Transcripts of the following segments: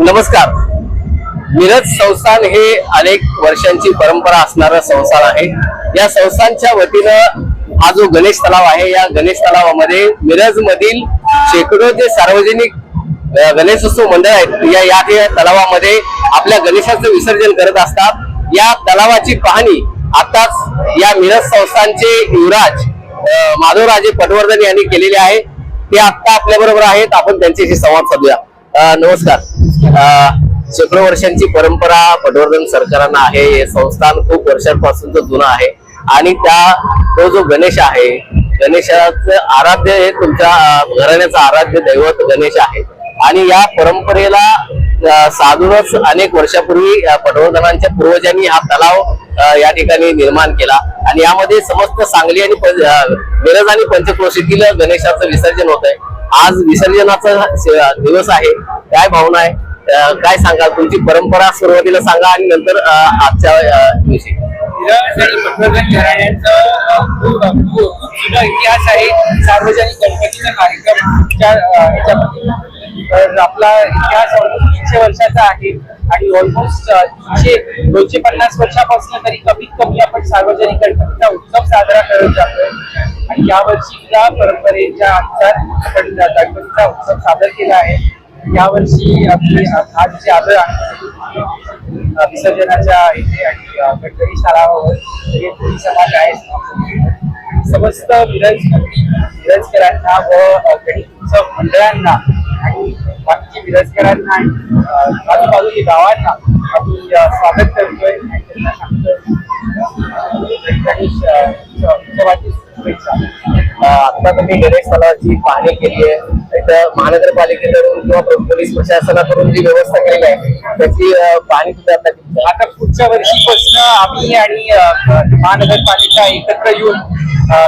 नमस्कार. मिरज संस्थान हे अनेक वर्षांची परंपरा असणारं संस्थान आहे. या संस्थानच्या वतीनं हा जो गणेश तलाव आहे या गणेश तलावामध्ये मिरज मधील शेकडो जे सार्वजनिक गणेशोत्सव मंडळ आहेत या या या तलावामध्ये आपल्या गणेशाचं विसर्जन करत असतात. या तलावाची पाहणी आताच या मिरज संस्थानचे युवराज माधवराजे पटवर्धन यांनी केलेले आहे. ते आता आपल्या बरोबर आहेत. आपण त्यांच्याशी संवाद साधूया. नमस्कार. शेकडो वर्षांची परंपरा पटवर्धन सरकारांना आहे. हे संस्थान खूप वर्षांपासून जुनं आहे. आणि त्या तो जो गणेश आहे गणेशाचं आराध्य हे तुमच्या घराण्याचं आराध्य दैवत गणेश आहे. आणि या परंपरेला साधूनच अनेक वर्षापूर्वी पटवर्धनांच्या पूर्वजांनी हा तलाव या ठिकाणी निर्माण केला. आणि यामध्ये समस्त सांगली आणि मिरज आणि पंचक्रोशीतील गणेशाचं विसर्जन होत आहे आज विसर्जनाचा दिवस आहे. काय भावना आहे? काय सांगाल? तुमची परंपरा सुरुवातीला सांगा आणि नंतर आजच्या दिवशी. इतिहास आहे सार्वजनिक गणपतीचा कार्यक्रम आपला इतिहास ऑलमोस्ट तीनशे वर्षाचा आहे आणि ऑलमोस्ट तीनशे दोनशे पन्नास वर्षापासून तरी कमीत कमी आपण सार्वजनिक गणपतीचा उत्सव साजरा करत जातोय. आणि यावर्षी त्या परंपरेच्या अनुसार आपण गणपतीचा उत्सव सादर केला आहे. यावर्षी आपली आज जी आदर विसर्जनाच्या इथे आणि गडकरी शाळावर हे कोळी समाज आहे समस्त विरज विरजकरांना व गणित उत्सव मंडळांना आणि बाकीच्या विरजकरांना आणि आजूबाजूच्या गावांना आम्ही स्वागत करतोय आणि त्यांना सांगतोय गणेश उत्सवाची शुभेच्छा. आता तुम्ही गणेश तलावाची पाहणी केली आहे. महानगरपालिकेकडून किंवा पोलीस प्रशासनाकडून जी व्यवस्था केली आहे त्याची पाणी सुद्धा आता पुढच्या वर्षीपासून आम्ही आणि महानगरपालिका एकत्र येऊन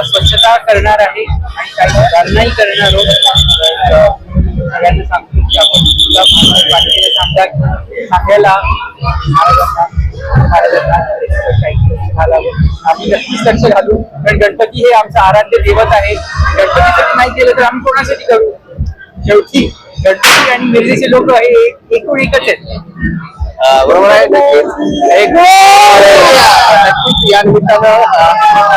स्वच्छता करणार आहे आणि काही करणार आहोत. सगळ्यांना सांगतो की आपण सुद्धा महानगरपालिकेला सांगा सांगायला आम्ही नक्कीच लक्ष घालू. कारण गणपती हे आमचं आराध्य दैवत आहे. गणपतीसाठी नाही केलं तर आम्ही कोणासाठी करू? शेवटी गणपती आणि मिरजेचे लोक हे एक- एकूण एकच आहेत. बरोबर आहे. नक्कीच. एक नक्कीच या निमित्तानं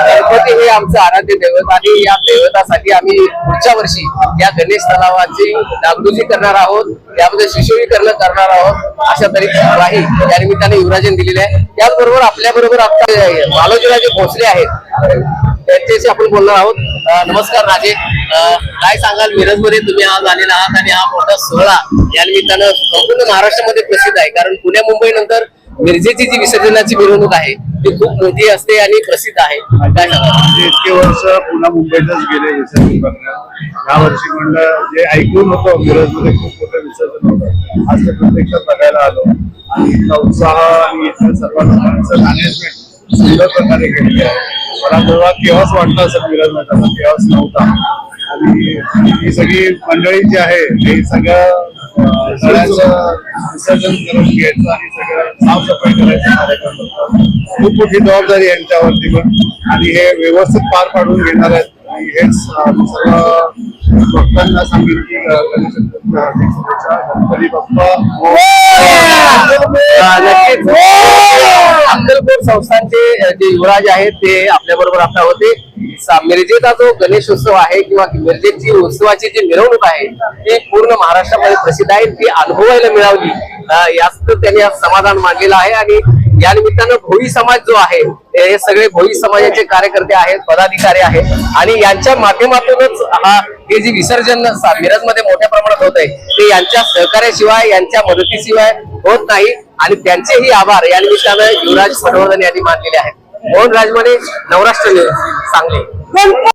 गणपती हे आमचं आराध्य दैवत आणि या दैवतासाठी आम्ही पुढच्या वर्षी या गणेश तलावाची डागडुजी करणार आहोत. यामध्ये शिशुरीकरण करणार आहोत. अशा तऱ्हेची ग्वाही या निमित्ताने युवराजन दिलेली आहे. त्याचबरोबर आपल्या बरोबर आता मालोजीराजे भोसले आहेत. त्यांच्याशी आपण बोलणार आहोत. नमस्कार राजे. काय सांगाल? मिरजमध्ये तुम्ही आज आलेला आहात आणि हा मोठा सोहळा या निमित्तानं संपूर्ण महाराष्ट्रामध्ये प्रसिद्ध आहे. कारण पुण्या मुंबई नंतर मिरजेची जी विसर्जनाची मिरवणूक आहे ती खूप मोठी असते आणि प्रसिद्ध आहे. काय सांगाल? म्हणजे इतके वर्ष पुन्हा मुंबईतच गेले विसर्जन करण्यात या वर्षी म्हणलं जे ऐकून होतं मिरजमध्ये खूप मोठं विसर्जन होतं. आज ते प्रत्यक्षात बघायला आलो. आणि इतका उत्साह आणि इथल्या सर्व मॅनेजमेंट सुंदर प्रकारे केलेली आहे. मला तेव्हा केव्हाच वाटलं असं मिरज तसा केव्हाच नव्हता. आणि ही सगळी मंडळी जी आहे ते सगळं विसर्जन करून घ्यायचं आणि सगळं साफसफाई करायचं कार्यक्रम खूप मोठी जबाबदारी यांच्यावरती पण. आणि हे व्यवस्थित पार पाडून घेणार आहेत. आणि हेच सर्व भक्तांना सांगेल की अं, गणेश चतुर्थीच्या हार्दिक शुभेच्छा गणपती बाप्पा. अ, नक्कीच अक्कलकोट संस्थांचे जे युवराज आहेत ते आपल्या बरोबर आता होते. सा- मिरजेचा जो गणेशोत्सव आहे किंवा मिरजेची उत्सवाची जी मिरवणूक आहे ती पूर्ण महाराष्ट्रामध्ये प्रसिद्ध आहे. ती अनुभवायला मिळावी अ, याचं त्यांनी समाधान मांडलेलं आहे आणि या निमित्तानं भोई समाज जो आहे हे सगळे भोई समाजाचे कार्यकर्ते आहेत पदाधिकारी आहेत. आणि यांच्या माध्यमातूनच हा हे जे विसर्जन विरजमध्ये मोठ्या प्रमाणात होत आहे ते यांच्या सहकार्याशिवाय यांच्या मदतीशिवाय होत नाही. आणि त्यांचेही आभार. या निमित्तानं युवराज संवर्धन यांनी मानलेले आहेत. मोहन राजमाने नवराष्ट्र न्यूज सांगली.